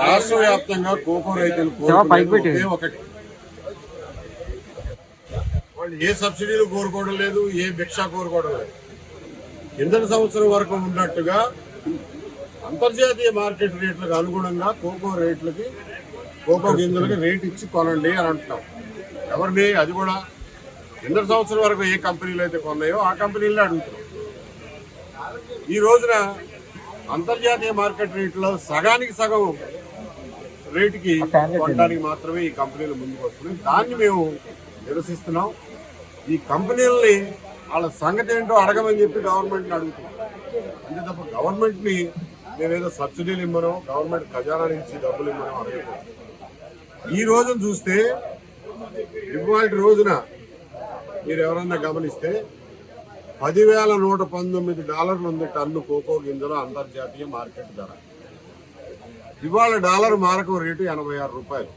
రాష్ట్ర వ్యాప్తంగా కోకో రైతులు ఒకటి. వాళ్ళు ఏ సబ్సిడీలు కోరుకోవడం లేదు ఏ భిక్ష కోరుకోవడం లేదు. కిందటి సంవత్సరం వరకు ఉన్నట్టుగా అంతర్జాతీయ మార్కెట్ రేట్లకు అనుగుణంగా కోకో రేట్లకి కోకో గింజలకి రేట్ ఇచ్చి కొనండి అని అంటున్నాం. ఎవరిని అది కూడా కిందటి సంవత్సరం వరకు ఏ కంపెనీలు అయితే కొన్నాయో ఆ కంపెనీలనే అడుగుతున్నాం. ఈ రోజున అంతర్జాతీయ మార్కెట్ రేట్లో సగానికి సగం రేటుకి కొనడానికి మాత్రమే ఈ కంపెనీలు ముందుకు వస్తున్నాయి. దాన్ని మేము నిరసిస్తున్నాం. ఈ కంపెనీలని వాళ్ళ సంగతి ఏంటో అడగమని చెప్పి గవర్నమెంట్ని అడుగుతున్నాం. అంతే తప్ప గవర్నమెంట్ని మేమేదో సబ్సిడీలు ఇవ్వను గవర్నమెంట్ ఖజానా నుంచి డబ్బులు ఇవ్వను అడగకూడదు. ఈ రోజున చూస్తే ఇవాళ రోజున మీరు ఎవరన్నా గమనిస్తే పదివేల నూట పంతొమ్మిది డాలర్లు ఉంది టన్ను కోకో గింజల అంతర్జాతీయ మార్కెట్ ధర. ఇవాళ డాలర్ మారకం రేటు ఎనభై ఆరు రూపాయలు.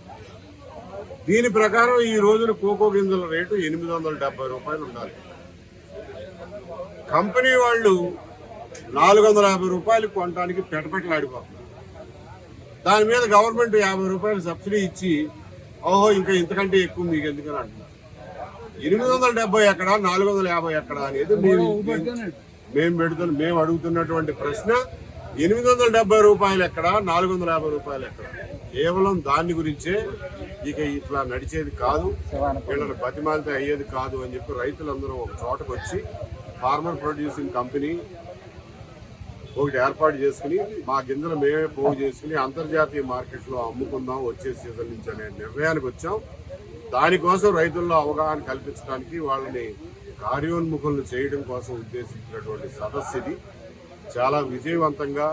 దీని ప్రకారం ఈ రోజున కోకో గింజల రేటు ఎనిమిది వందల డెబ్బై రూపాయలు ఉండాలి. కంపెనీ వాళ్ళు నాలుగు వందల యాభై రూపాయలు కొనడానికి పెటపెటలాడిపోతున్నారు దాని మీద గవర్నమెంట్ యాభై రూపాయలు సబ్సిడీ ఇచ్చి ఓహో ఇంకా ఇంతకంటే ఎక్కువ మీకు ఎందుకని అంటున్నారు. ఎనిమిది వందల డెబ్బై ఎక్కడ నాలుగు వందల యాభై ఎక్కడ అనేది మేము మేము పెడుతున్న మేము అడుగుతున్నటువంటి ప్రశ్న. ఎనిమిది వందల డెబ్బై రూపాయలు ఎక్కడ? నాలుగు వందల యాభై రూపాయలు ఎక్కడ? కేవలం దాని గురించే ఇక ఇట్లా నడిచేది కాదు. వీళ్ళని బతిమాలితే అయ్యేది కాదు అని చెప్పి రైతులందరూ ఒక చోటకు వచ్చి ఫార్మర్ ప్రొడ్యూసింగ్ కంపెనీ ఒకటి ఏర్పాటు చేసుకుని మా గింజలు మేమే పోగు చేసుకుని అంతర్జాతీయ మార్కెట్లో అమ్ముకుందాం వచ్చే సీజన్ నుంచి అనే నిర్ణయానికి వచ్చాం. దానికోసం రైతుల్లో అవగాహన కల్పించడానికి వాళ్ళని కార్యోన్ముఖులను చేయడం కోసం ఉద్దేశించినటువంటి సదస్సు ఇది. చాలా విజయవంతంగా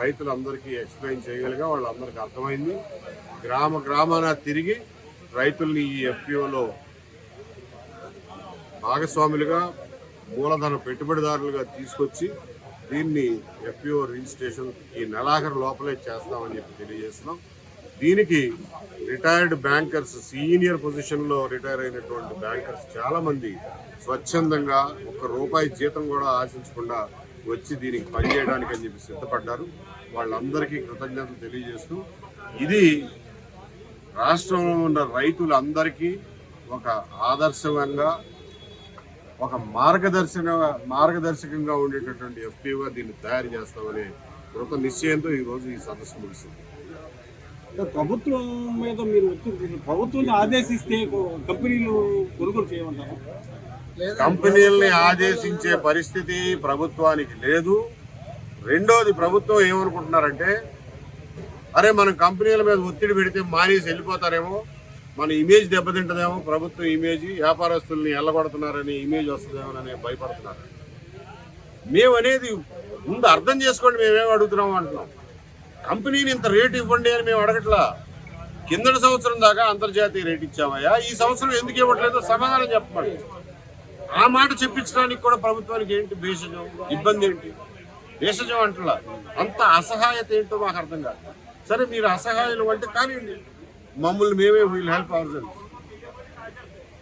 రైతులందరికీ ఎక్స్ప్లెయిన్ చేయగలిగా వాళ్ళందరికీ అర్థమైంది. గ్రామ గ్రామాన తిరిగి రైతుల్ని ఈ ఎఫ్పిఓలో భాగస్వాములుగా మూలధన పెట్టుబడిదారులుగా తీసుకొచ్చి దీన్ని ఎఫ్పిఓ రిజిస్ట్రేషన్ ఈ నెలాఖరు లోపలే చేస్తామని చెప్పి తెలియజేస్తున్నాం. దీనికి రిటైర్డ్ బ్యాంకర్స్ సీనియర్ పొజిషన్లో రిటైర్ అయినటువంటి బ్యాంకర్స్ చాలామంది స్వచ్ఛందంగా ఒక్క రూపాయి జీతం కూడా ఆశించకుండా వచ్చి దీనికి పనిచేయడానికి అని చెప్పి సిద్ధపడ్డారు. వాళ్ళందరికీ కృతజ్ఞతలు తెలియజేస్తూ ఇది రాష్ట్రంలో ఉన్న రైతులందరికీ ఒక ఆదర్శంగా ఒక మార్గదర్శన మార్గదర్శకంగా ఉండేటటువంటి ఎఫ్పీఓ దీన్ని తయారు చేస్తామనే కృత నిశ్చయంతో ఈరోజు ఈ సదస్సు ముగిసింది. ప్రభుత్వం మీద మీరు ఒత్తిడి ప్రభుత్వం ఆదేశిస్తే కంపెనీలు కొనుగోలు చేయమంటారు? కంపెనీల్ని ఆదేశించే పరిస్థితి ప్రభుత్వానికి లేదు. రెండోది ప్రభుత్వం ఏమనుకుంటున్నారంటే అరే మనం కంపెనీల మీద ఒత్తిడి పెడితే మానేసి వెళ్ళిపోతారేమో మన ఇమేజ్ దెబ్బతింటదేమో ప్రభుత్వం ఇమేజ్ వ్యాపారస్తుల్ని ఎల్లగొడుతున్నారని ఇమేజ్ వస్తుందేమో అని భయపడుతున్నారు. మేము అనేది ముందు అర్థం చేసుకోండి మేమేం అడుగుతున్నాం అంటున్నాం. కంపెనీని ఇంత రేటు ఇవ్వండి అని మేము అడగట్లా. కిందటి సంవత్సరం దాకా అంతర్జాతీయ రేటు ఇచ్చామయ్యా. ఈ సంవత్సరం ఎందుకు ఇవ్వట్లేదో సమాధానం చెప్పండి. ఆ మాట చెప్పించడానికి కూడా ప్రభుత్వానికి ఏంటి భేషజం ఇబ్బంది ఏంటి? భేషజం అంటున్నా. అంత అసహాయత ఏంటో మాకు అర్థం కాదు. సరే మీరు అసహాయులు అంటే కానివ్వండి. మమ్మల్ని మేమే వీళ్ళు హెల్ప్ అవర్